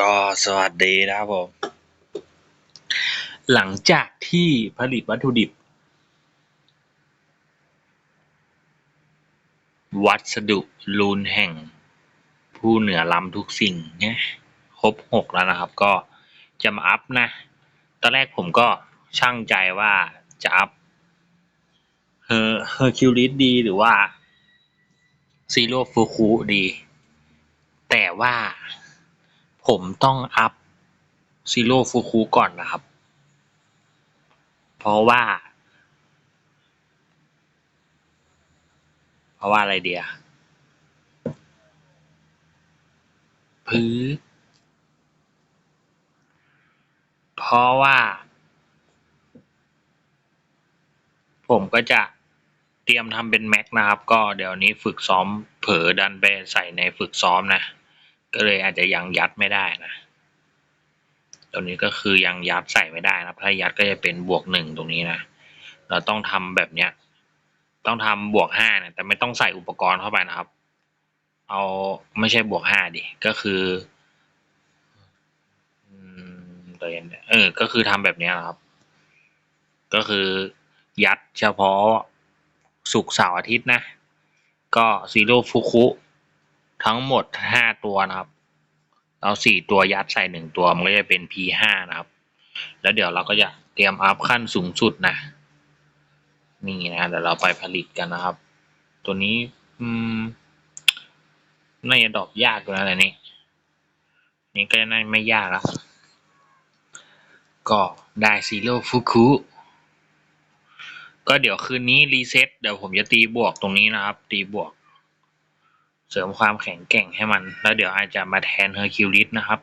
ก็สวัสดีนะครับผม หลังจากที่ผลิตวัตถุดิบ วัสดุลูนแห่ง ผู้เหนือล้ำทุกสิ่งเนี่ยครบหกแล้วนะครับ ก็จะมาอัพนะ ตอนแรกผมก็ช่างใจว่าจะอัพเฮอร์เฮอร์คิวลิสดีหรือว่าซีโร่ฟูคุดี แต่ว่า ผมต้องอัพซีโร่ฟูคุก่อนนะครับ เพราะว่า เพราะว่าอะไรเดียพื้นเพราะว่า ผมก็จะเตรียมทำเป็นแม็กนะครับ ก็เดี๋ยวนี้ฝึกซ้อมเผลอดันไปใส่ในฝึกซ้อมนะ ก็เลยอาจจะยังยัดไม่ได้นะตัวนี้ก็คือยังยัดใส่ไม่ได้นะถ้ายัดก็จะเป็นบวกหนึ่งตรงนี้นะ เราต้องทำแบบเนี้ย ต้องทำบวกห้าเนี่ยแต่ไม่ต้องใส่อุปกรณ์เข้าไปนะครับ เอาไม่ใช่บวกห้าดิ ก็คืออืมตัวเองเออ ก็คือทำแบบเนี้ยนะครับ ก็คือยัดเฉพาะศุกร์เสาร์อาทิตย์นะ ก็ซีโร่ฟุคุ ทั้งหมดห้าตัวนะครับ เอาสี่ตัวยัดใส่หนึ่งตัวมันก็จะเป็น P ห้านะครับ แล้วเดี๋ยวเราก็จะเตรียมอัพขั้นสูงสุดนะ นี่นะเดี๋ยวเราไปผลิตกันนะครับ ตัวนี้ อืมน่าจะดอกยากกว่านั้นนี่นี่ก็น่าไม่ยากแล้ว ก็ได้ซีโร่ฟุคุก็เดี๋ยวคืนนี้รีเซ็ตเดี๋ยวผมจะตีบวกตรงนี้นะครับ ตีบวก เสริมความแข็งแกร่งให้มัน แล้วเดี๋ยวอาจจะมาแทนเฮอร์คิวลิสนะครับ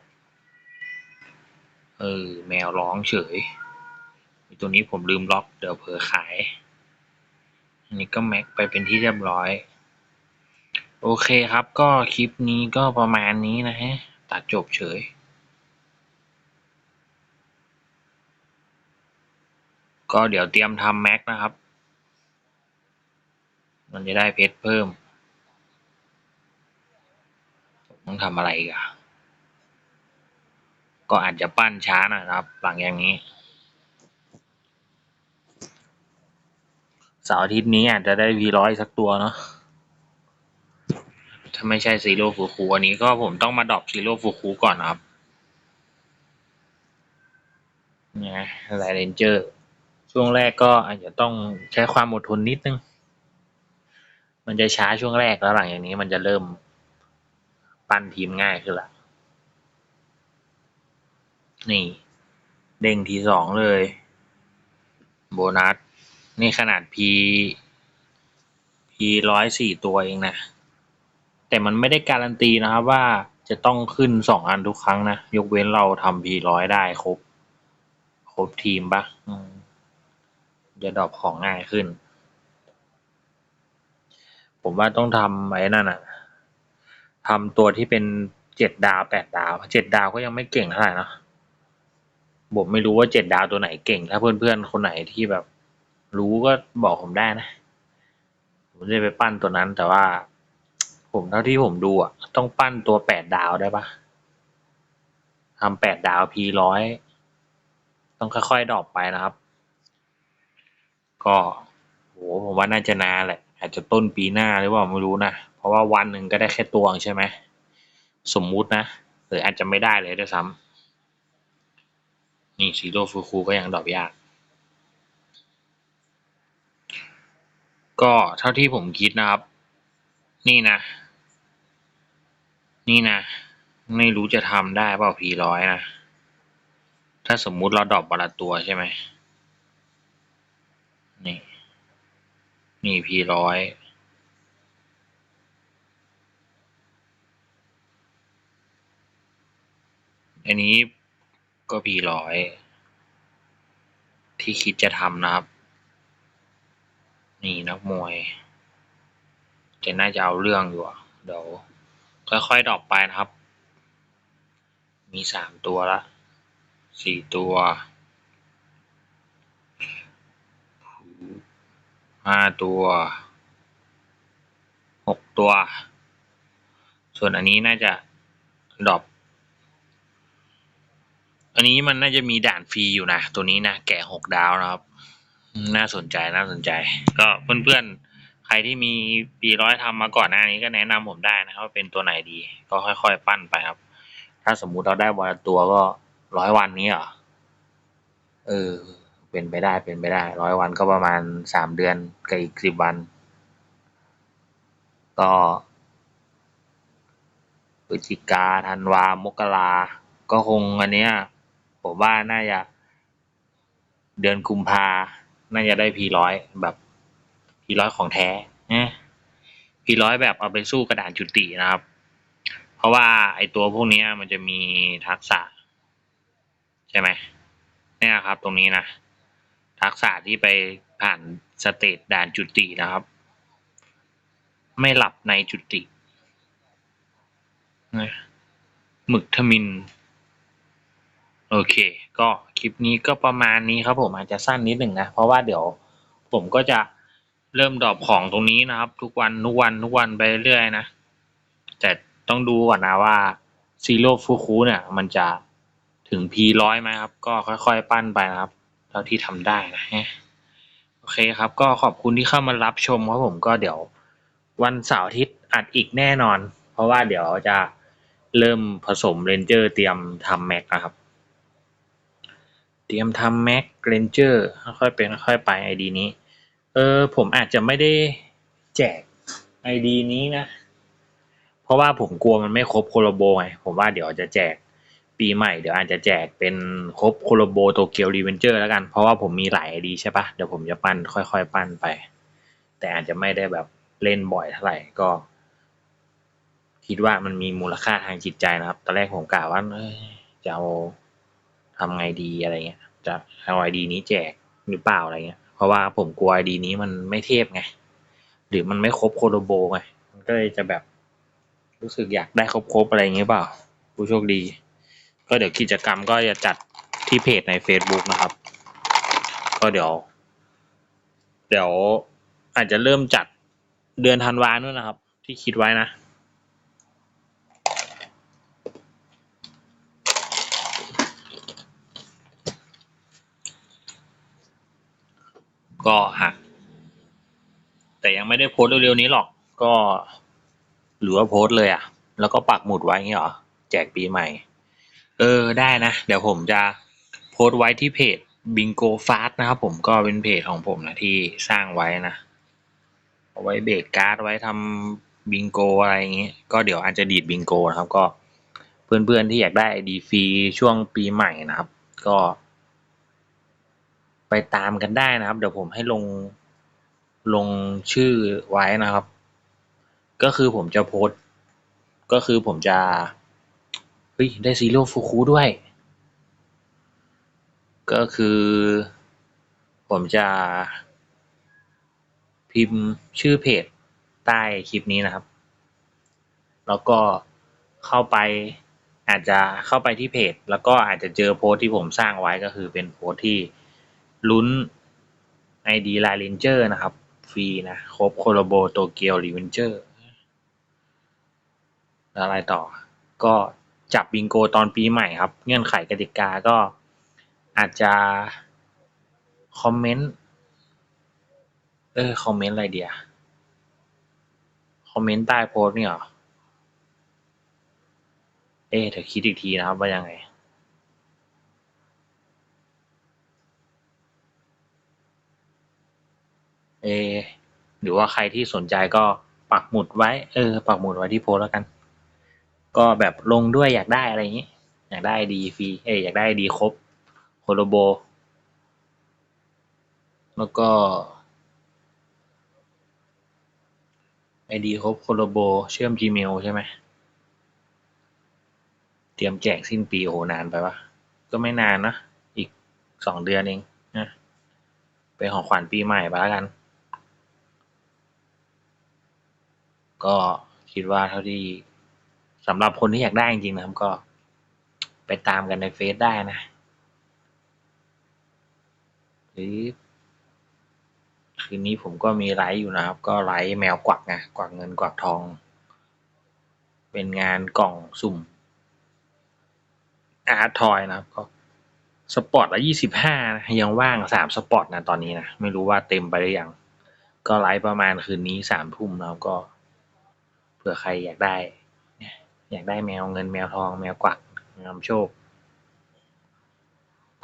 เออ แมวร้องเฉย ตัวนี้ผมลืมล็อก เดี๋ยวเผลอขาย อันนี้ก็แม็กไปเป็นที่เรียบร้อย โอเคครับ ก็คลิปนี้ก็ประมาณนี้นะฮะ ตัดจบเฉยก็เดี๋ยวเตรียมทำแม็กนะครับ มันจะได้เพชรเพิ่ม ต้องทำอะไรอีกันก็อาจจะปั้นช้าหนะครับ หลังอย่างนี้เสาร์อาทิตย์นี้อาจจะได้วีร้อยสักตัวเนาะถ้าไม่ใช่ซีโร่ฟูคูอันนี้ก็ผมต้องมาดรอปซีโร่ฟูคูก่อนครับเนี่ยไลเรนเจอร์ ช่วงแรกก็อาจจะต้องใช้ความอดทนนิดนึง มันจะช้าช่วงแรกแล้วหลังอย่างนี้มันจะเริ่ม ปั้นทีมง่ายขึ้นละนี่ เด้งทีสองเลย โบนัส นี่ขนาด P P ร้อยสี่ตัวเองนะ แต่มันไม่ได้การันตีนะครับว่าจะต้องขึ้นสองอันทุกครั้งนะ ยกเว้นเราทำ P ร้อยได้ครบ ครบทีมปะจะดรอปของง่ายขึ้น ผมว่าต้องทำไอ้นั่นอะ ทำตัวที่เป็นเจ็ดดาวแปดดาวเจ็ดดาวก็ยังไม่เก่งเท่าไหร่นะผมไม่รู้ว่าเจ็ดดาวตัวไหนเก่ง ถ้าเพื่อนๆ คนไหนที่แบบ รู้ก็บอกผมได้นะ ผมจะไปปั้นตัวนั้นแต่ว่า ผมเท่าที่ผมดูอะ ต้องปั้นตัวแปดดาวได้ปะทำแปดดาวพีร้อยต้องค่อยๆดรอปไปนะครับ ก็โหผมว่าน่าจะนานแหละ อาจจะต้นปีหน้าหรือเปล่าไม่รู้นะ ราะว่าวันหนึ่งก็ได้แค่ตัวใช่ไหมสมมุตินะ หรืออาจจะไม่ได้เลยด้วยซ้ำนี่ซีโร่ฟูคูก็ยังดรอปยาก ก็เท่าที่ผมคิดนะครับ นี่นะ นี่นะ ไม่รู้จะทำได้เปล่าพีร้อยนะ ถ้าสมมุติเราดรอปบาละตัวใช่ไหมนี่ นี่พีร้อย อันนี้ก็พีร้อยที่คิดจะทำนะครับ นี่นักมวยจะน่าจะเอาเรื่องอยู่เดี๋ยวค่อยๆดรอปไปนะครับ มีสามตัวละสี่ตัวห้าตัวหกตัว ส่วนอันนี้น่าจะดรอป อันนี้มันน่าจะมีด่านฟรีอยู่นะตัวนี้นะแกะหกดาวนะครับ น่าสนใจน่าสนใจ ก็เพื่อนๆ ใครที่มีปีร้อยทำมาก่อนหน้านี้ก็แนะนำผมได้นะครับว่าเป็นตัวไหนดี ก็ค่อยๆ ปั้นไปครับ ถ้าสมมุติเราได้วันละตัวก็ร้อยวันนี้เหรอเออ เป็นไปได้เป็นไปได้ร้อยวันก็ประมาณสามเดือนกับอีกสิบวัน ก็พฤศจิกาธันวามกราก็คงอันเนี้ย ผมว่าน่าจะเดือนกุมภาน่าจะได้พีร้อยแบบพีร้อยของแท้นะพีร้อยแบบเอาไปสู้กระดานจุตินะครับ เพราะว่าไอตัวพวกนี้มันจะมีทักษะ ใช่ไหมเนี่ยครับตรงนี้นะ ทักษะที่ไปผ่านสเตจด่านจุตินะครับ ไม่หลับในจุตินะหมึกทมิน โอเค ก็คลิปนี้ก็ประมาณนี้ครับผมอาจจะสั้นนิดหนึ่งนะ เพราะว่าเดี๋ยวผมก็จะเริ่มดรอปของตรงนี้นะครับ ทุกวันทุกวันทุกวันไปเรื่อยๆนะ แต่ต้องดูก่อนนะว่าซีโร่ฟูคูเนี่ย มันจะถึงพีร้อยไหมครับ ก็ค่อยๆปั้นไปนะครับ เท่าที่ทำได้นะฮะโอเคครับ ก็ขอบคุณที่เข้ามารับชมครับผมก็เดี๋ยววันเสาร์อาทิตย์อัดอีกแน่นอน เพราะว่าเดี๋ยวจะเริ่มผสมเรนเจอร์เตรียมทำแม็กนะครับ เตรียมทำแม็กเรนเจอร์ค่อยเป็นค่อยไปไอดีนี้ เออผมอาจจะไม่ได้แจกไอดีนี้นะ เพราะว่าผมกลัวมันไม่ครบโคโลโบไง ผมว่าเดี๋ยวจะแจกปีใหม่เดี๋ยวอาจจะแจกเป็นครบโคโลโบโตเกียวรีเวนเจอร์แล้วกัน เพราะว่าผมมีหลายไอดีใช่ปะเดี๋ยวผมจะปั้นค่อยๆ ปั้นไป แต่อาจจะไม่ได้แบบเล่นบ่อยเท่าไหร่ก็ คิดว่ามันมีมูลค่าทางจิตใจนะครับ ตอนแรกผมกะว่าเอ้ยจะเอา ทำไงดีอะไรเงี้ยจะเอาไอดีนี้แจกหรือเปล่าอะไรเงี้ย เพราะว่าผมกลัวไอดีนี้มันไม่เทพไง หรือมันไม่ครบโคโลโบไง มันก็เลยจะแบบรู้สึกอยากได้ครบๆอะไรเงี้ยเปล่า ผู้โชคดี ก็เดี๋ยวกิจกรรมก็จะจัดที่เพจใน Facebook นะครับ ก็เดี๋ยว เดี๋ยวอาจจะเริ่มจัดเดือนธันวานู่นนะครับ ที่คิดไว้นะ ก็ฮะแต่ยังไม่ได้โพสต์เร็วๆนี้หรอกก็หรือว่าโพสต์เลยอะ แล้วก็ปักหมุดไว้เงี้ยหรอ แจกปีใหม่ เออได้นะ เดี๋ยวผมจะโพสต์ไว้ที่เพจบิงโกฟาสนะครับผมก็เป็นเพจของผมนะที่สร้างไว้นะเอาไว้เบรกการ์ดไว้ทำบิงโกอะไรอย่างเงี้ยก็เดี๋ยวอาจจะดีดบิงโกนะครับ ก็เพื่อนๆที่อยากได้ดีฟรีช่วงปีใหม่นะครับ ก็ ไปตามกันได้นะครับ เดี๋ยวผมให้ลงลงชื่อไว้นะครับ ก็คือผมจะโพสก็คือผมจะเฮ้ยได้ซีโร่ฟูคุด้วย ก็คือ ผมจะพิมพ์ชื่อเพจใต้คลิปนี้นะครับ แล้วก็เข้าไปอาจจะเข้าไปที่เพจ แล้วก็อาจจะเจอโพสต์ที่ผมสร้างไว้ก็คือเป็นโพสต์ที่ ลุ้น ID ไลน์เลนเจอร์นะครับ ฟรีนะครบโคโลโบโตเกียวรีเวนเจอร์แล้วอะไรต่อ ก็จับบิงโกตอนปีใหม่ครับ เงื่อนไขกติกาก็อาจจะ คอมเมนต์ เออ คอมเมนต์อะไรเดียคอมเมนต์ใต้โพสต์นี่เหรอ เอ๊ะเดี๋ยวคิดอีกทีนะครับว่ายังไง เอ หรือว่าใครที่สนใจก็ปักหมุดไว้ เออ ปักหมุดไว้ที่โพสแล้วกัน ก็แบบลงด้วยอยากได้อะไรอย่างนี้ อยากได้ดีฟรี เอ้ยอยากได้ดีครบโคโลโบ แล้วก็ไอดีครบโคโลโบ เชื่อม Gmail ใช่ไหม เตรียมแจกสิ้นปีโอ้โหนานไปปะก็ไม่นานนะ อีกสองเดือนเองนะเป็นของขวัญปีใหม่ไปแล้วกัน ก็คิดว่าเท่าที่สำหรับคนที่อยากได้จริงๆนะครับก็ไปตามกันในเฟซได้นะ หรือ คืนนี้ผมก็มีไลฟ์อยู่นะครับ ก็ไลฟ์แมวกวักไงกวักเงินกวักทอง เป็นงานกล่องสุ่มอาร์ตทอยนะครับก็สปอร์ตละยี่สิบห้ายังว่างสามสปอร์ตนะตอนนี้นะ ไม่รู้ว่าเต็มไปหรือยัง ก็ไลฟ์ประมาณคืนนี้สามทุ่มแล้วก็ ผื่อใครอยากได้ อยากได้แมวเงินแมวทองแมวกวักแมวนำโชค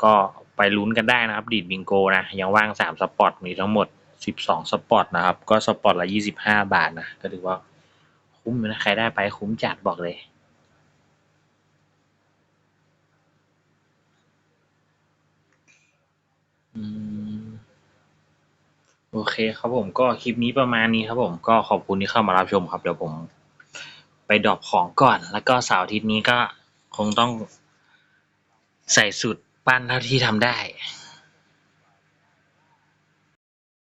ก็ไปลุ้นกันได้นะครับ ดีดบิงโกนะ ยังว่างสามสปอต มีทั้งหมดสิบสองสปอตนะครับ ก็สปอตละยี่สิบห้าบาทนะ ก็ถือว่าคุ้มนะ ใครได้ไปคุ้มจัดบอกเลย อืม โอเคครับผมก็คลิปนี้ประมาณนี้ครับผมก็ขอบคุณที่เข้ามารับชมครับ เดี๋ยวผมไปดรอปของก่อน แล้วก็เสาร์อาทิตย์นี้ก็คงต้องใส่สุดปั้นเท่าที่ทำได้